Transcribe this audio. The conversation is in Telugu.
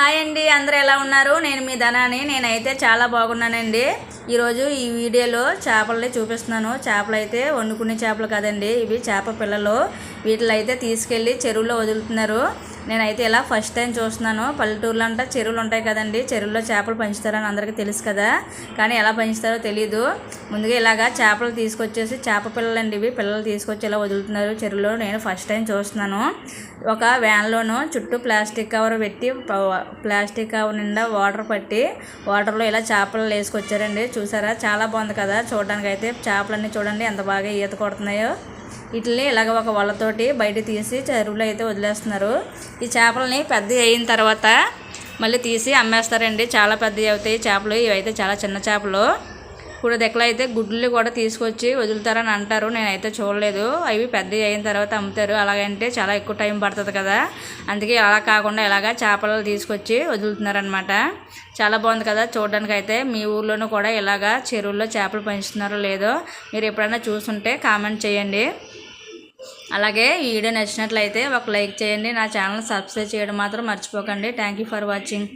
హాయ్ అండి అందరు ఎలా ఉన్నారు? నేను మీ ధనాని నేనైతే చాలా బాగున్నానండి. ఈరోజు ఈ వీడియోలో చేపలని చూపిస్తున్నాను. చేపలు అయితే వండుకునే చేపలు కదండి ఇవి చేప పిల్లలు. వీటిలో అయితే తీసుకెళ్ళి చెరువులో వదులుతున్నారు. నేనైతే ఇలా ఫస్ట్ టైం చూస్తున్నాను. పల్లెటూర్లో అంటే చెరువులు ఉంటాయి కదండి. చెరువులో చేపలు పెంచుతారని అందరికీ తెలుసు కదా. కానీ ఎలా పెంచుతారో తెలియదు ముందుగా ఇలాగా చేపలు తీసుకొచ్చేసి చేప పిల్లలండి ఇవి. పిల్లలు తీసుకొచ్చి ఇలా వదులుతున్నారు చెరువులో. నేను ఫస్ట్ టైం చూస్తున్నాను. ఒక వ్యాన్లోను చుట్టూ ప్లాస్టిక్ కవర్ పెట్టి ప్లాస్టిక్ కవర్ నిండా వాటర్ పట్టి వాటర్లో ఇలా చేపలు వేసుకొచ్చారండి. చూసారా? చాలా బాగుంది కదా. చూడడానికి అయితే చేపలన్నీ చూడండి ఎంత బాగా ఈత కొడుతున్నాయో. వీటిని ఇలాగ ఒక వలతోటి బయట తీసి చెరువులో అయితే వదిలేస్తున్నారు. ఈ చేపలని పెద్ద అయిన తర్వాత మళ్ళీ తీసి అమ్మేస్తారండి. చాలా పెద్దవి అవుతాయి చేపలు. ఇవైతే చాలా చిన్న చేపలు. ఇప్పుడు దగ్గర అయితే గుడ్లు కూడా తీసుకొచ్చి వదులుతారని అంటారు. నేనైతే చూడలేదు. అవి పెద్దవి అయిన తర్వాత అమ్ముతారు. అలాగంటే చాలా ఎక్కువ టైం పడుతుంది కదా. అందుకే అలా కాకుండా ఇలాగా చేపలు తీసుకొచ్చి వదులుతున్నారనమాట చాలా బాగుంది కదా చూడడానికి అయితే మీ ఊర్లోనూ కూడా ఇలాగా చెరువుల్లో చేపలు పెంచుతున్నారో లేదో మీరు ఎప్పుడైనా చూస్తుంటే కామెంట్ చేయండి. అలాగే ఈ వీడియో నచ్చినట్లయితే ఒక లైక్ చేయండి. నా ఛానల్ సబ్స్క్రైబ్ చేయడం మాత్రం మర్చిపోకండి. Thank you for watching.